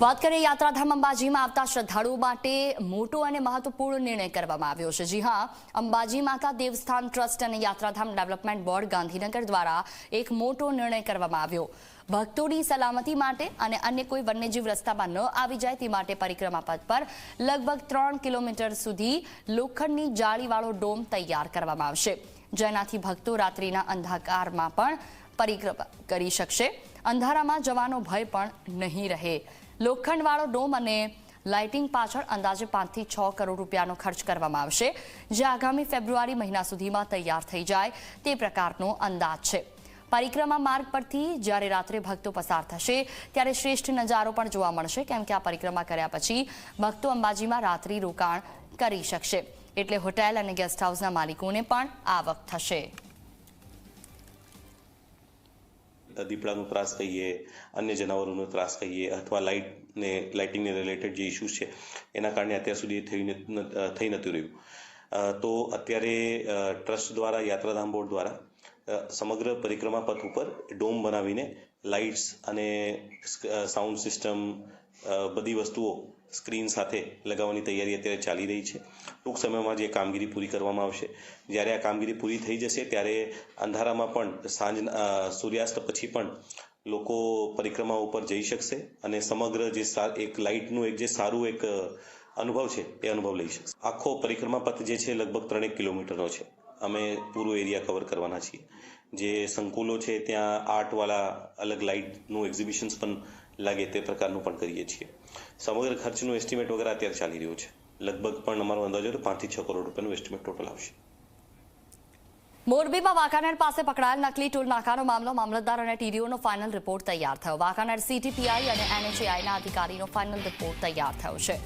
વાત કરીએ યાત્રાધામ અંબાજીમાં આવતા શ્રદ્ધાળુઓ માટે મોટો અને મહત્વપૂર્ણ નિર્ણય કરવામાં આવ્યો છે. જી હા, અંબાજી માતા દેવસ્થાન ટ્રસ્ટ અને યાત્રાધામ ડેવલપમેન્ટ બોર્ડ ગાંધીનગર દ્વારા એક મોટો નિર્ણય કરવામાં આવ્યો. ભક્તોની સલામતી માટે અને અન્ય કોઈ વન્યજીવ રસ્તામાં ન આવી જાય તે માટે પરિક્રમા પથ પર લગભગ ત્રણ કિલોમીટર સુધી લોખંડની જાળીવાળો ડોમ તૈયાર કરવામાં આવશે. જેનાથી ભક્તો રાત્રિના અંધકારમાં પણ પરિક્રમા કરી શકશે. અંધારામાં જવાનો ભય પણ નહીં રહે. લોખંડવાળો ડોમ અને લાઇટિંગ પાછળ અંદાજે પાંચથી છ કરોડ રૂપિયાનો ખર્ચ કરવામાં આવશે, જે આગામી ફેબ્રુઆરી મહિના સુધીમાં તૈયાર થઈ જાય તે પ્રકારનો અંદાજ છે. પરિક્રમા માર્ગ પરથી જ્યારે રાત્રે ભક્તો પસાર થશે, ત્યારે શ્રેષ્ઠ નજારો પણ જોવા મળશે, કેમ કે આ પરિક્રમા કર્યા પછી ભક્તો અંબાજીમાં રાત્રિ રોકાણ કરી શકશે. એટલે હોટેલ અને ગેસ્ટ હાઉસના માલિકોને પણ આવક થશે. દીપડાનો ત્રાસ કહીએ, અન્ય જનાવરોનો ત્રાસ કહીએ અથવા લાઇટને લાઇટિંગને રિલેટેડ જે ઇસ્યુઝ છે, એના કારણે અત્યાર સુધી થઈ થઈ નહોતું રહ્યું. તો અત્યારે ટ્રસ્ટ દ્વારા, યાત્રાધામ બોર્ડ દ્વારા સમગ્ર પરિક્રમા પથ ઉપર ડોમ બનાવીને લાઇટ્સ અને સાઉન્ડ સિસ્ટમ બધી વસ્તુઓ સ્ક્રીન સાથે લગાવવાની તૈયારી અત્યારે ચાલી રહી છે. ટૂંક સમયમાં જે કામગીરી પૂરી કરવામાં આવશે. જ્યારે આ કામગીરી પૂરી થઈ જશે ત્યારે અંધારામાં પણ સાંજ સૂર્યાસ્ત પછી પણ લોકો પરિક્રમા ઉપર જઈ શકશે અને સમગ્ર જે એક લાઇટનું એક જે સારું એક અનુભવ છે એ અનુભવ લઈ શકશે. આખો પરિક્રમા પથ જે છે લગભગ ત્રણેક કિલોમીટરનો છે. અમે પૂરો એરિયા કવર કરવાના છીએ. જે સંકુલો છે, ત્યાં આર્ટવાળા અલગ લાઇટનું એક્ઝિબિશન્સ પણ લાગે તે પ્રકારનું પણ કરીએ છીએ. સમગ્ર ખર્ચનું એસ્ટિમેટ વગેરે અત્યારે ચાલી રહ્યું છે. લગભગ પણ અમારો અંદાજો પાંચથી છ કરોડ રૂપિયાનું એસ્ટિમેટ ટોટલ આવશે. મોરબીમાં વાંકાનેર પાસે પકડાયેલ નકલી ટોલ નાકાનો મામલો, મામલતદાર અને ટીડીઓનો ફાઇનલ રિપોર્ટ તૈયાર થયો. વાંકાનેર સીટીપીઆઈ અને એનએચએઆઈના અધિકારીનો ફાઇનલ રિપોર્ટ તૈયાર થયો છે.